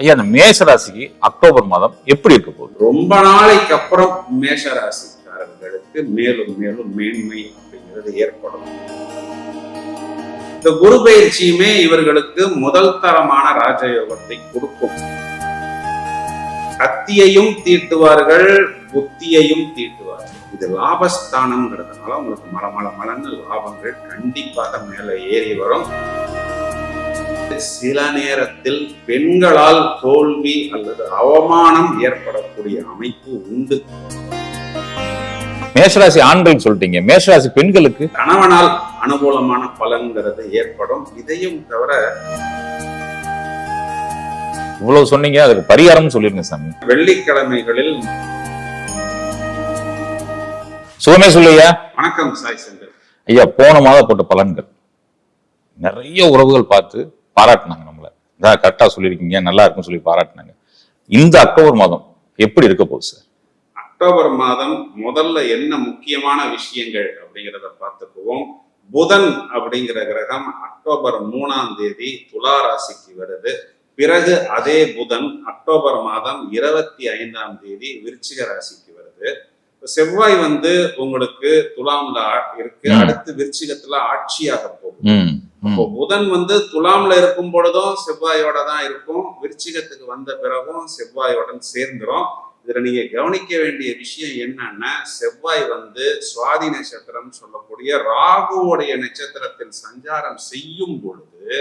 ஐயா அந்த மேஷ ராசிக்கு அக்டோபர் மாதம் எப்படி இருக்க போகுது? ரொம்ப நாளைக்கு அப்புறம் மேஷ ராசிக்காரர்களுக்கு மேலும் மேலும் மேன்மை அப்படிங்கிறது ஏற்படும். இந்த குரு பயிற்சியுமே இவர்களுக்கு முதல் தரமான ராஜயோகத்தை கொடுக்கும். கத்தியையும் தீட்டுவார்கள் புத்தியையும் தீட்டுவார்கள். இது லாபஸ்தானம்ங்கிறதுனால உங்களுக்கு மல மல மலன்னு லாபங்கள் கண்டிப்பாக மேலே ஏறி வரும். சில நேரத்தில் பெண்களால் தோல்வி அல்லது அவமானம் ஏற்படக்கூடிய அமைப்பு உண்டு. மேஷராசி ஆண்கள் சொல்லிட்டீங்க. மேஷராசி பெண்களுக்கு? கணவனால் அனுகூலமான பலன்கிறது ஏற்படும். இதையும் தவிர இவ்வளவு சொன்னீங்க அதுக்கு பரிகாரம் சொல்லிருங்க சாமி. வெள்ளிக்கிழமைகளில் சுகமே சொல்லையா வணக்கம் சாய் செந்தில். ஐயா போன மாதம் போட்ட பலன்கள். நிறைய உறவுகள் பார்த்து பாராட்டினாங்க நம்மள. இதான் கரெக்டா சொல்லியிருக்கீங்க நல்லா இருக்குன்னு சொல்லி பாராட்டினாங்க. இந்த அக்டோபர் மாதம் எப்படி இருக்க போகுது சார்? அக்டோபர் மாதம் முதல்ல என்ன முக்கியமான விஷயங்கள் அப்படிங்கிறத பார்த்துக்குவோம். புதன் அப்படிங்கிற கிரகம் அக்டோபர் மூணாம் தேதி துலா ராசிக்கு வருது. பிறகு அதே புதன் அக்டோபர் மாதம் இருபத்தி ஐந்தாம் தேதி விருச்சிக ராசிக்கு வருது. செவ்வாய் வந்து உங்களுக்கு துலாம்ல இருக்கு. அடுத்து விருச்சிகத்துல ஆட்சியாக போகும் இப்போ புதன் வந்து துலாம்ல இருக்கும் பொழுதும் செவ்வாயோட தான் இருக்கும். விருச்சிகத்துக்கு வந்த பிறகும் செவ்வாயோடன் சேர்ந்துரும். இதுல நீங்க கவனிக்க வேண்டிய விஷயம் என்னன்னா செவ்வாய் வந்து சுவாதி நட்சத்திரம் சொல்லக்கூடிய ராகுவோடைய நட்சத்திரத்தில் சஞ்சாரம் செய்யும் பொழுது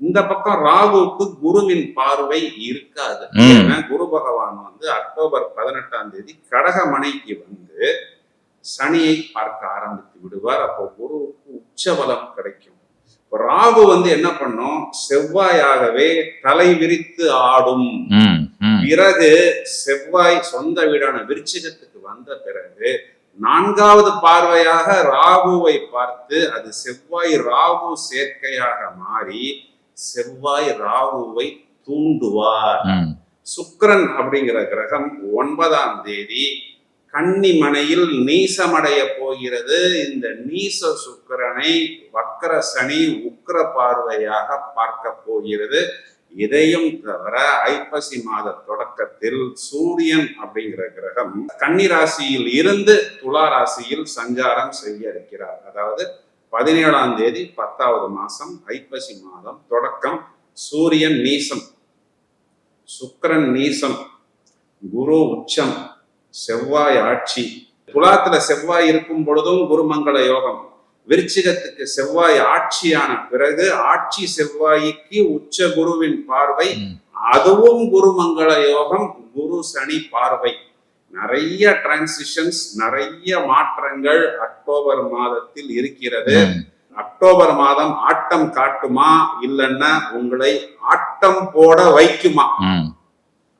இந்த பக்கம் ராகுவுக்கு குருவின் பார்வை இருக்காது. ஏன்னா குரு பகவான் வந்து அக்டோபர் பதினெட்டாம் தேதி கடகமனைக்கு வந்து சனியை பார்க்க ஆரம்பித்து விடுவார். அப்போ குருவுக்கு உச்சபலம் கிடைக்கும். ராகு வந்து என்ன பண்ணும் செவ்வாயாகவே தலை விரித்து ஆடும். பிறகு செவ்வாய் சொந்த வீடான விருச்சிகத்துக்கு வந்த பிறகு நான்காவது பார்வையாக ராகுவை பார்த்து அது செவ்வாய் ராகு சேர்க்கையாக மாறி செவ்வாய் ராகுவை தூண்டுவார். சுக்கிரன் அப்படிங்கிற கிரகம் ஒன்பதாம் தேதி கன்னிமனையில் நீசமடைய போகிறது. இந்த நீச சுக்கிரனை வக்கர சனி உக்கிர பார்வையாக பார்க்க போகிறது. இதையும் தவிர ஐப்பசி மாத தொடக்கத்தில் சூரியன் அப்படிங்கிற கிரகம் கன்னி ராசியில் இருந்து துலா ராசியில் சஞ்சாரம் செய்ய இருக்கிறார். அதாவது பதினேழாம் தேதி பத்தாவது மாசம் ஐப்பசி மாதம் தொடக்கம். சூரியன் நீசம் சுக்கிரன் நீசம் குரு உச்சம் செவ்வாய் ஆட்சி துலாத்துல செவ்வாய் இருக்கும் பொழுதும் குருமங்கள யோகம் விருச்சிகத்துக்கு செவ்வாய் ஆட்சியான பிறகு ஆட்சி செவ்வாய்க்கு உச்ச குருவின் பார்வை. அதுவும் குருமங்கள யோகம் குரு சனி பார்வை நிறைய டிரான்சிஷன்ஸ் நிறைய மாற்றங்கள் அக்டோபர் மாதத்தில் இருக்கிறது. அக்டோபர் மாதம் ஆட்டம் காட்டுமா இல்லைன்னா உங்களை ஆட்டம் போட வைக்குமா.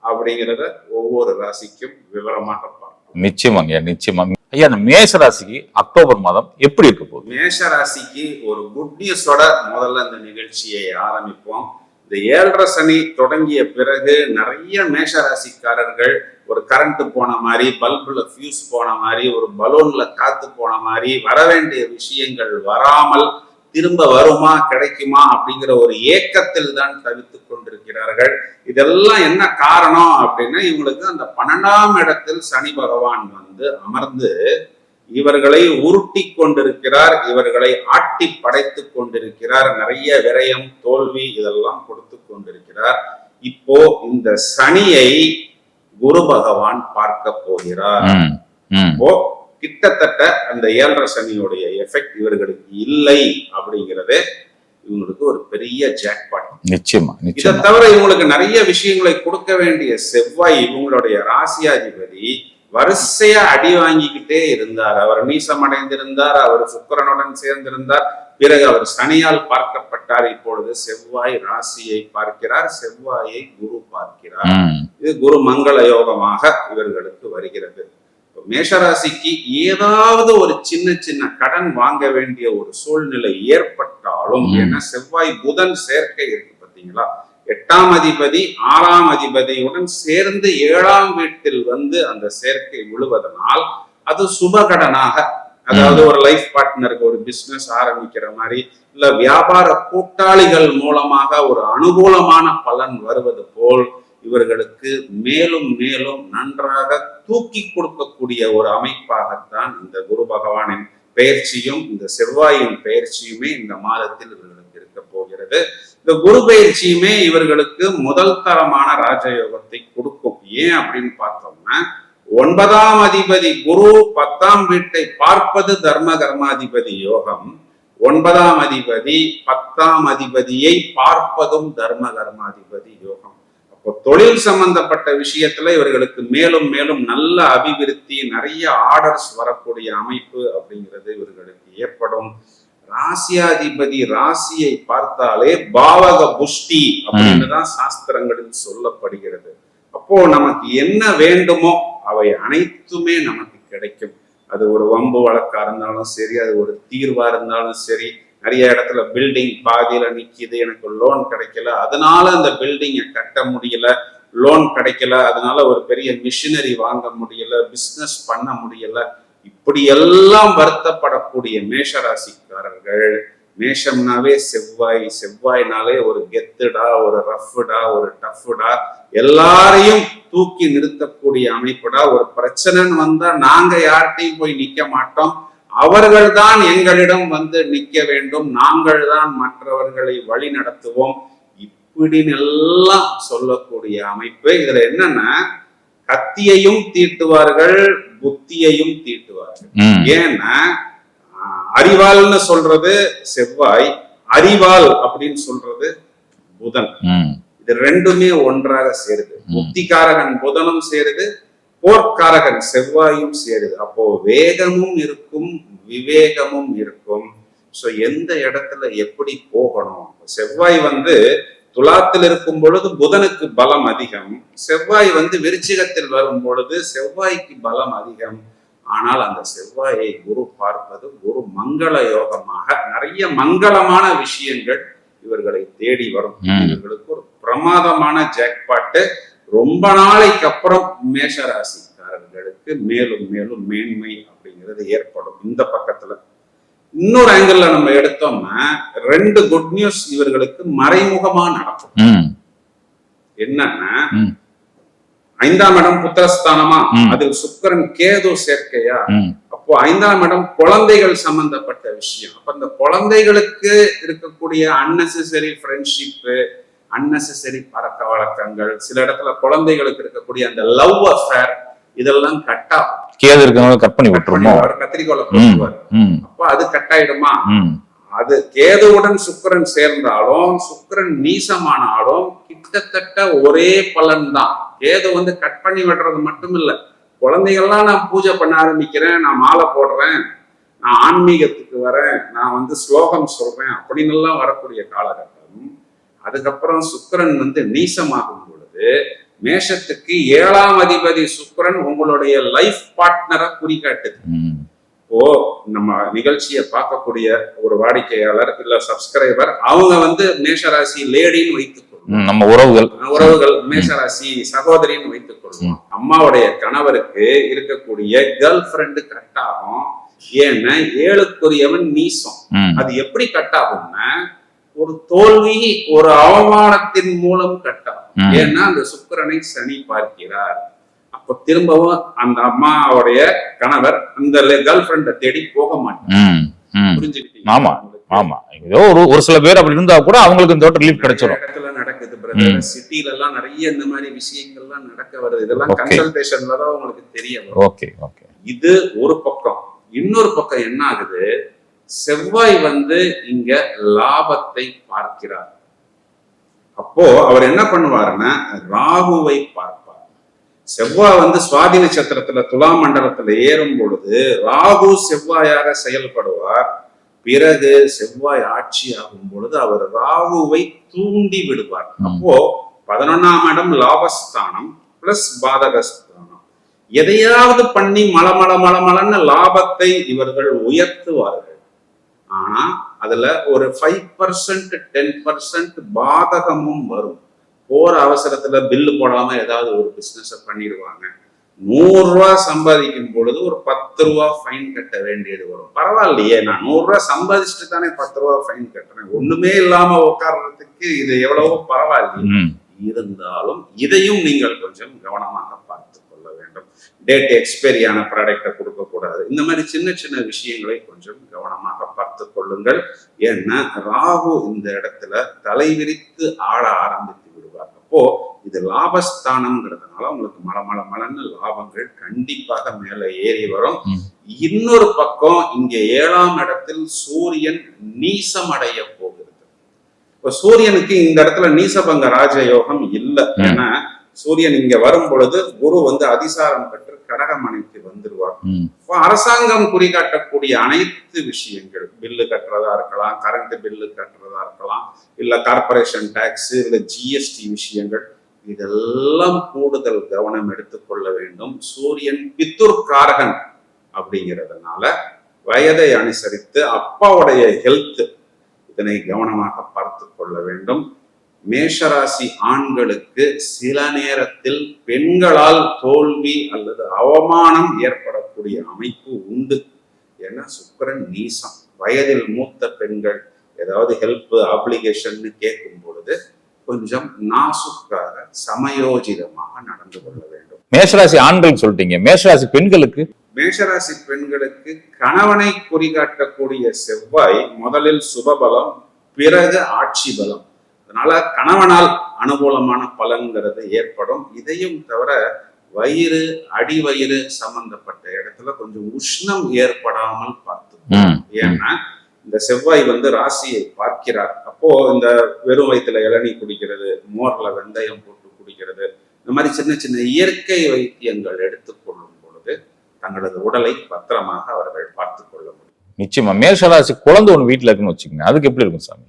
அப்படிங்கிறத ஒவ்வொரு ராசிக்கும் விவரமாக பார்ப்போம். நிச்சயமாங்க நிச்சயமா ஐயா அந்த மேஷ ராசிக்கு அக்டோபர் மாதம் எப்படி இருக்க போகுது? மேஷ ராசிக்கு ஒரு குட் நியூஸோட முதல்ல இந்த நிகழ்ச்சியை ஆரம்பிப்போம். இந்த ஏழரை சனி தொடங்கிய பிறகு நிறைய மேஷ ராசிக்காரர்கள் ஒரு கரண்ட் போன மாதிரி பல்புல ஃபியூஸ் போன மாதிரி ஒரு பலூன்ல காத்து போன மாதிரி வர வேண்டிய விஷயங்கள் வராமல் திரும்ப வருமா கிடைக்குமா அப்படிங்கிற ஒரு ஏக்கத்தில் தான் தவித்துக் கொண்டிருக்கிறார்கள். இதெல்லாம் என்ன காரணம் அப்படின்னா இவங்களுக்கு அந்த பன்னெண்டாம் இடத்தில் சனி பகவான் வந்து அமர்ந்து இவர்களை உருட்டி கொண்டிருக்கிறார் இவர்களை ஆட்டி படைத்துக் கொண்டிருக்கிறார் நிறைய விரயம் தோல்வி இதெல்லாம் கொடுத்து கொண்டிருக்கிறார். இப்போ இந்த சனியை குரு பகவான் பார்க்க போகிறார். இப்போ கிட்டத்தட்ட அந்த ஏழரை சனியுடைய எஃபெக்ட் இவர்களுக்கு இல்லை அப்படிங்கிறது இவங்களுக்கு ஒரு பெரிய ஜாக்பாட் நிச்சயமா இதை தவிர இவங்களுக்கு நிறைய விஷயங்களை கொடுக்க வேண்டிய செவ்வாய் இவங்களுடைய ராசியாதிபதி வரிசையா அடி வாங்கிக்கிட்டே இருந்தார். அவர் நீசம் அடைந்திருந்தார் அவர் சுக்கிரனுடன் சேர்ந்திருந்தார். பிறகு அவர் சனியால் பார்க்கப்பட்டார். இப்பொழுது செவ்வாய் ராசியை பார்க்கிறார் செவ்வாயை குரு பார்க்கிறார். இது குரு மங்கள யோகமாக இவர்களுக்கு வருகிறது. மேஷராசிக்கு ஏதாவது ஒரு சின்ன சின்ன கடன் வாங்க வேண்டிய ஒரு சூழ்நிலை ஏற்பட்டாலும். ஏன்னா செவ்வாய் புதன் சேர்க்கை இருக்கு பாத்தீங்களா எட்டாம் அதிபதி ஆறாம் அதிபதியுடன் சேர்ந்து ஏழாம் வீட்டில் வந்து அந்த சேர்க்கை விழுவதனால் அது சுபகடனாக அதாவது ஒரு லைஃப் பார்ட்னருக்கு ஒரு பிசினஸ் ஆரம்பிக்கிற மாதிரி இல்ல வியாபார கூட்டாளிகள் மூலமாக ஒரு அனுகூலமான பலன் வருவது போல் இவர்களுக்கு மேலும் மேலும் நன்றாக தூக்கி கொடுக்கக்கூடிய ஒரு அமைப்பாகத்தான் இந்த குரு பகவானின் பயிற்சியும் இந்த செவ்வாயின் பயிற்சியுமே இந்த மாதத்தில் இவர்களுக்கு இருக்க போகிறது. இந்த குரு பயிற்சியுமே இவர்களுக்கு முதல் தரமான ராஜயோகத்தை கொடுக்கும். ஏன் அப்படின்னு பார்த்தோம்னா ஒன்பதாம் அதிபதி குரு பத்தாம் வீட்டை பார்ப்பது தர்ம கர்மாதிபதி யோகம். ஒன்பதாம் அதிபதி பத்தாம் அதிபதியை பார்ப்பதும் தர்ம கர்மாதிபதி யோகம். இப்போ தொழில் சம்பந்தப்பட்ட விஷயத்துல இவர்களுக்கு மேலும் மேலும் நல்ல அபிவிருத்தி நிறைய ஆர்டர்ஸ் வரக்கூடிய அமைப்பு அப்படிங்கிறது இவர்களுக்கு ஏற்படும். ராசியாதிபதி ராசியை பார்த்தாலே பாவக புஷ்டி அப்படின்னு தான் சாஸ்திரங்களில் சொல்லப்படுகிறது. அப்போ நமக்கு என்ன வேண்டுமோ அவை அனைத்துமே நமக்கு கிடைக்கும். அது ஒரு வம்பு வழக்கா இருந்தாலும் சரி அது ஒரு தீர்வா இருந்தாலும் சரி நிறைய இடத்துல பில்டிங் பாதியில நிக்கிது எனக்கு லோன் கிடைக்கல. அதனால அந்த பில்டிங்கை கட்ட முடியல. லோன் கிடைக்கல. அதனால ஒரு பெரிய மிஷினரி வாங்க முடியல. பிஸ்னஸ் பண்ண முடியல. இப்படி எல்லாம் வருத்தப்படக்கூடிய மேஷராசிக்காரர்கள் மேஷம்னாவே செவ்வாய் செவ்வாய்னாலே ஒரு கெத்துடா ஒரு ரஃப்டா ஒரு டஃப்டா எல்லாரையும் தூக்கி நிறுத்தக்கூடிய அமைப்புடா. ஒரு பிரச்சனைன்னு வந்தா நாங்க யார்கிட்டையும் போய் நிக்க மாட்டோம். அவர்கள் தான் எங்களிடம் வந்து நிக்க வேண்டும். நாங்கள் தான் மற்றவர்களை வழி நடத்துவோம். இப்படின்னு எல்லாம் சொல்லக்கூடிய அமைப்பு. இதுல என்னன்னா கத்தியையும் தீட்டுவார்கள் புத்தியையும் தீட்டுவார்கள். ஏன்னா அறிவாள்னு சொல்றது செவ்வாய் அறிவாள் அப்படின்னு சொல்றது புதன். இது ரெண்டுமே ஒன்றாக சேருது. புத்திகாரகன் புதனும் சேருது போர்க்காரகன் செவ்வாயும் சேருது. அப்போ வேகமும் இருக்கும் விவேகமும் இருக்கும். சோ எந்த இடத்துல எப்படி போகணும்? செவ்வாய் வந்து துலாத்தில் இருக்கும் பொழுது புதனுக்கு பலம் அதிகம். செவ்வாய் வந்து விருச்சிகத்தில் வரும் பொழுது செவ்வாய்க்கு பலம் அதிகம். ஆனால் அந்த செவ்வாயை குரு பார்ப்பது ஒரு மங்கள யோகமாக நிறைய மங்களமான விஷயங்கள் இவர்களை தேடி வரும். இவர்களுக்கு ஒரு பிரமாதமான ஜாக்பாட்டு ரொம்ப நாளைக்கு அப்புறம் மேஷ ராசிக்காரர்களுக்கு மேலும் மேலும் மேன்மை அப்படிங்கிறது ஏற்படும். இந்த பக்கத்துல இன்னொரு ஆங்கிள் நம்ம எடுத்தோம்னா ரெண்டு குட் நியூஸ் இவர்களுக்கு மறைமுகமா நடக்கும். என்னன்னா. ஐந்தாம் இடம் புத்திரஸ்தானமா. அதில் சுக்கிரன் கேது சேர்க்கையா? அப்போ ஐந்தாம் இடம் குழந்தைகள் சம்பந்தப்பட்ட விஷயம். அப்ப இந்த குழந்தைகளுக்கு இருக்கக்கூடிய அன்னெசரி ஃப்ரெண்ட்ஷிப்பு அன்னெசரி பழக்க வழக்கங்கள் சில இடத்துல குழந்தைகளுக்கு இருக்கக்கூடிய அந்த லவ் அஃபேர் இதெல்லாம் கட்டா கேது இருக்கவங்க கட் பண்ணி விட்டுருமோ? கத்திரிக்கோளை ம், போட்டுருவார் ம், அப்ப அது கட்டாயிடுமா ம், அது கேதுவுடன் சுக்கிரன் சேர்ந்தாலும் சுக்கிரன் நீசமானாலும் கிட்டத்தட்ட ஒரே பலன் தான் கேது வந்து கட் பண்ணி விடுறது மட்டும் இல்ல குழந்தைகள்லாம் நான் பூஜை பண்ண ஆரம்பிக்கிறேன் நான் மாலை போடுறேன் நான் ஆன்மீகத்துக்கு வரேன் நான் வந்து ஸ்லோகம் சொல்றேன் அப்படின்னு எல்லாம் வரக்கூடிய காலகட்டம். அதுக்கப்புறம் சுக்கிரன் வந்து நீசமாகும் பொழுது மேஷத்துக்கு ஏழாம் அதிபதி சுக்கிரன் உங்களுடைய லைஃப் பார்ட்னரை குறிகாட்டுது. இப்போ நம்ம நிகழ்ச்சியை பார்க்கக்கூடிய ஒரு வாடிக்கையாளர் இல்ல சப்ஸ்கிரைபர் அவங்க வந்து மேஷராசி லேடின்னு வைத்துக் நம்ம உறவுகள். உறவுகள் மேஷராசி சகோதரின்னு வைத்துக் கொள்வோம். அம்மாவுடைய கணவருக்கு இருக்கக்கூடிய கேர்ள் ஃப்ரெண்டு கட் ஆகும். ஏன்னா ஏழுக்குரியவன் நீசம். அது எப்படி கட் ஆகும்னா ஒரு தோல்வி ஒரு அவமானத்தின் மூலம் கட் ஆகும் ம். ஏன்னா அந்த சுக்கிரனை சனி பார்க்கிறார். அப்ப திரும்பவும் அந்த அம்மாவுடைய கணவர் அந்த கேர்ள் ஃப்ரெண்டை தேடி போக மாட்டார். ம், ம். புரிஞ்சுக்கிட்டீங்க ஆமா, ஆமா. ஏதோ ஒரு ஒரு சில பேர் அப்படி இருந்தா கூட அவங்களுக்கு இந்த ரிலீஃப் கிடைச்சிடும் இடத்துல நடக்குது பிரதர் சிட்டில எல்லாம் நிறைய இந்த மாதிரி விஷயங்கள்லாம் நடக்க வருது. இதெல்லாம். கன்சல்டேஷன்ல தான் உங்களுக்கு தெரிய வரும். ஓகே ஓகே இது ஒரு பக்கம். இன்னொரு பக்கம் என்ன ஆகுது? செவ்வாய் வந்து இங்க லாபத்தை பார்க்கிறார். அப்போ அவர் என்ன பண்ணுவாருன்னா ராகுவை பார்ப்பார். செவ்வாய் வந்து சுவாதி நட்சத்திரத்துல துலா மண்டலத்துல ஏறும் பொழுது ராகு செவ்வாயாக செயல்படுவார். பிறகு செவ்வாய் ஆட்சி ஆகும் பொழுது அவர் ராகுவை தூண்டி விடுவார். அப்போ பதினொன்னாம் இடம் லாபஸ்தானம் பிளஸ் பாதகஸ்தானம். எதையாவது பண்ணி மலமள மலமளன்னு லாபத்தை இவர்கள் உயர்த்துவார்கள். ஆனா அதுல ஒரு ஃபைவ் பர்சன்ட் டென் பர்சன்ட் பாதகமும் வரும். போற அவசரத்துல பில்லு போடாம ஏதாவது ஒரு பிசினஸ் பண்ணிடுவாங்க. நூறு ரூபாய் சம்பாதிக்கும் பொழுது ஒரு பத்து ரூபா ஃபைன் கட்ட வேண்டியது வரும். பரவாயில்லையே நான் நூறு ரூபாய் சம்பாதிச்சுட்டு தானே பத்து ரூபா ஃபைன் கட்டுறேன். ஒண்ணுமே இல்லாம உட்கார்றதுக்கு இது எவ்வளவோ பரவாயில்லையே ம். இருந்தாலும் இதையும் நீங்கள் கொஞ்சம் கவனமாக பார்த்து வேண்டும். டேட் எக்ஸ்பைரியான ப்ராடக்டை கொடுக்க கூடாது இந்த மாதிரி சின்ன சின்ன விஷயங்களை கொஞ்சம் கவனமாக பார்த்து கொள்ளுங்கள். ஏன்னா ராகு இந்த இடத்துல தலைவிரித்து ஆட ஆரம்பித்து விடுவார். அப்போ இது லாபஸ்தானம்ங்கிறதுனால உங்களுக்கு மல மல மலன்னு லாபங்கள் கண்டிப்பாக மேலே ஏறி வரும். இன்னொரு பக்கம் இங்க ஏழாம் இடத்தில் சூரியன் நீசம் அடைய போகிறது. இப்ப சூரியனுக்கு இந்த இடத்துல நீசபங்க ராஜயோகம் இல்லை. ஏன்னா சூரியன் இங்க வரும் பொழுது குரு வந்து அதிசாரம் பெற்று கடகமனைக்கு வந்துருவார். ம். இப்போ அரசாங்கம் குறிகாட்டக்கூடிய அனைத்து விஷயங்கள் பில்லு கட்டுறதா இருக்கலாம் கரண்ட் பில்லு கட்டுறதா இருக்கலாம் இல்ல கார்பரேஷன் டாக்ஸ் இல்ல ஜிஎஸ்டி விஷயங்கள் இதெல்லாம் கூடுதல் கவனம் எடுத்துக்கொள்ள வேண்டும். சூரியன் பித்துர் காரகன் அப்படிங்கிறதுனால வயதை அனுசரித்து அப்பாவுடைய ஹெல்த் இதனை கவனமாக பார்த்து கொள்ள வேண்டும். மேஷராசி ஆண்களுக்கு சில நேரத்தில் பெண்களால் தோல்வி அல்லது அவமானம் ஏற்படக்கூடிய அமைப்பு உண்டு. ஏன்னா சுக்கிரன் நீசம். வயதில் மூத்த பெண்கள் ஏதாவது ஹெல்ப் அப்ளிகேஷன் கேட்கும் பொழுது கொஞ்சம் நாசுக்காக சமயோஜிதமாக நடந்து கொள்ள வேண்டும். மேஷராசி ஆண்கள் சொல்லிட்டீங்க மேஷராசி பெண்களுக்கு? மேஷராசி பெண்களுக்கு கணவனை குறிகாட்டக்கூடிய செவ்வாய் முதலில் சுபபலம் பிறகு ஆட்சி பலம். அதனால கணவனால் அனுகூலமான பலன்கிறது ஏற்படும். இதையும் தவிர வயிறு அடிவயிறு சம்பந்தப்பட்ட இடத்துல கொஞ்சம் உஷ்ணம் ஏற்படாமல் பார்த்து ஏன்னா இந்த செவ்வாய் வந்து ராசியை பார்க்கிறார். அப்போ இந்த வெறும் வயிற்றுல இளநீ குடிக்கிறது மோர்ல வெந்தயம் போட்டு குடிக்கிறது இந்த மாதிரி சின்ன சின்ன இயற்கை வைத்தியங்கள் எடுத்துக்கொள்ளும் பொழுது தங்களது உடலை பத்திரமாக அவர்கள் பார்த்து கொள்ள முடியும். நிச்சயமா. மேஷராசி குழந்தை ஒண்ணு வீட்டுல இருக்குன்னு வச்சுக்கோங்க. அதுக்கு எப்படி இருக்கும் சாமி?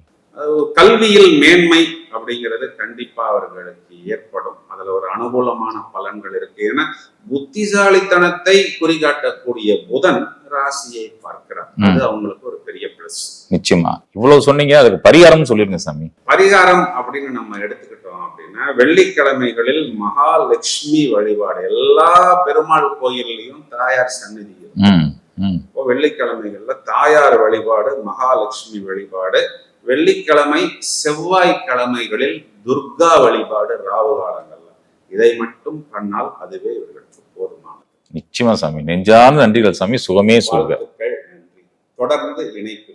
கல்வியில் மேன்மை அப்படிங்கிறது கண்டிப்பா அவர்களுக்கு ஏற்படும். அதுல ஒரு அனுகூலமான பலன்கள் இருக்கு. ஏன்னா புத்திசாலித்தனத்தை குறிகாட்டக்கூடிய புதன் ராசியை பார்க்கிறார். அது அவங்களுக்கு ஒரு பெரிய பிளஸ் நிச்சயமா. இவ்வளவு சொன்னீங்க அதுக்கு பரிகாரம் சொல்லிருங்க சாமி. பரிகாரம் அப்படின்னு நம்ம எடுத்துக்கிட்டோம் அப்படின்னா வெள்ளிக்கிழமைகளில் மகாலட்சுமி வழிபாடு. எல்லா பெருமாள் கோயில்லையும் தாயார் சன்னதி வெள்ளிக்கிழமைகள்ல தாயார் வழிபாடு மகாலட்சுமி வழிபாடு வெள்ளிக்கிழமை செவ்வாய்க்கிழமைகளில் துர்கா வழிபாடு ராவு காலங்கள்ல இதை மட்டும் பண்ணால் அதுவே இவர்களுக்கு போதுமானது. நிச்சயமா சாமி. நெஞ்சார்ந்த நன்றிகள் சாமி. சுகமே நன்றி. தொடர்ந்து இணைப்பு